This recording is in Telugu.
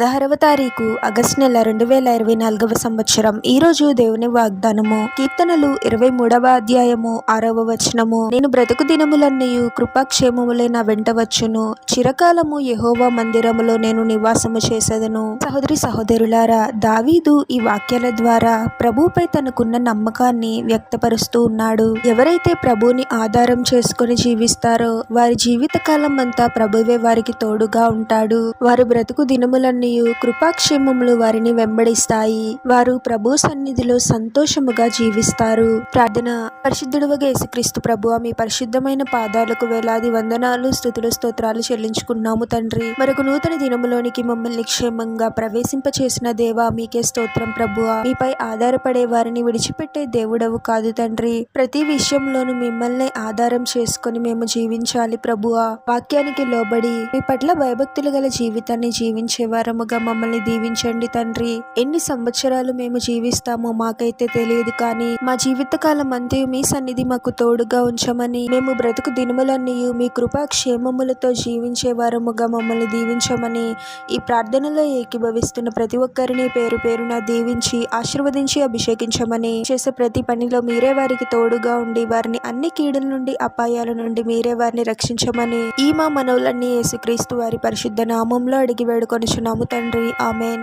పదహారవ తారీఖు ఆగస్టు నెల రెండు వేల ఇరవై నాలుగవ సంవత్సరం. ఈ రోజు దేవుని వాగ్దానము. కీర్తనలు ఇరవై మూడవ అధ్యాయము ఆరవ వచనము. నేను బ్రతుకు దినములన్నయు కృపాక్షేమములే నా వెంట వచ్చును. చిరకాలము యహోవా మందిరములో నేను నివాసము చేసేదను. సహోదరి సహోదరులారా దావీదు ఈ వాక్యాల ద్వారా ప్రభుపై తనకున్న నమ్మకాన్ని వ్యక్తపరుస్తూ ఉన్నాడు. ఎవరైతే ప్రభుని ఆధారం చేసుకుని జీవిస్తారో వారి జీవిత కాలం అంతా ప్రభువే వారికి తోడుగా ఉంటాడు. వారు బ్రతుకు దినములన్నీ దినములన్నయు కృపాక్షేమములు వారిని వెంబడిస్తాయి. వారు ప్రభు సన్నిధిలో సంతోషముగా జీవిస్తారు. ప్రార్థన. పరిశుద్ధుడువగా యేసుక్రీస్తు ప్రభు మీ పరిశుద్ధమైన పాదాలకు వేలాది వందనాలు స్థుతులు స్తోత్రాలు చెల్లించుకున్నాము తండ్రి. మరొక నూతన దినములోనికి మమ్మల్ని క్షేమంగా ప్రవేశింపచేసిన దేవా మీకే స్తోత్రం ప్రభువా మీపై ఆధారపడే వారిని విడిచిపెట్టే దేవుడవు కాదు తండ్రి. ప్రతి విషయంలోనూ మిమ్మల్ని ఆధారం చేసుకొని మేము జీవించాలి ప్రభువా వాక్యానికి లోబడి మీ పట్ల భయభక్తులు గల జీవితాన్ని జీవించే వారముగా మమ్మల్ని దీవించండి తండ్రి. ఎన్ని సంవత్సరాలు మేము జీవిస్తామో మాకైతే తెలియదు కానీ మా జీవితకాలం అంతే మీ సన్నిధి మాకు తోడుగా ఉంచమని మేము బ్రతుకు దినములన్నీ మీ కృపా క్షేమములతో జీవించే వారముగా మమ్మల్ని దీవించమని ఈ ప్రార్థనలో ఏకీభవిస్తున్న ప్రతి ఒక్కరిని పేరు పేరున దీవించి ఆశీర్వదించి అభిషేకించమని చేసే ప్రతి పనిలో మీరే వారికి తోడుగా ఉండి వారిని అన్ని కీడుల నుండి అపాయాల నుండి మీరే వారిని రక్షించమని ఈ మా మనవులన్నీ యేసుక్రీస్తు వారి పరిశుద్ధ నామంలో అడిగి వేడుకొనిచున్నాము తండ్రి ఆమెన్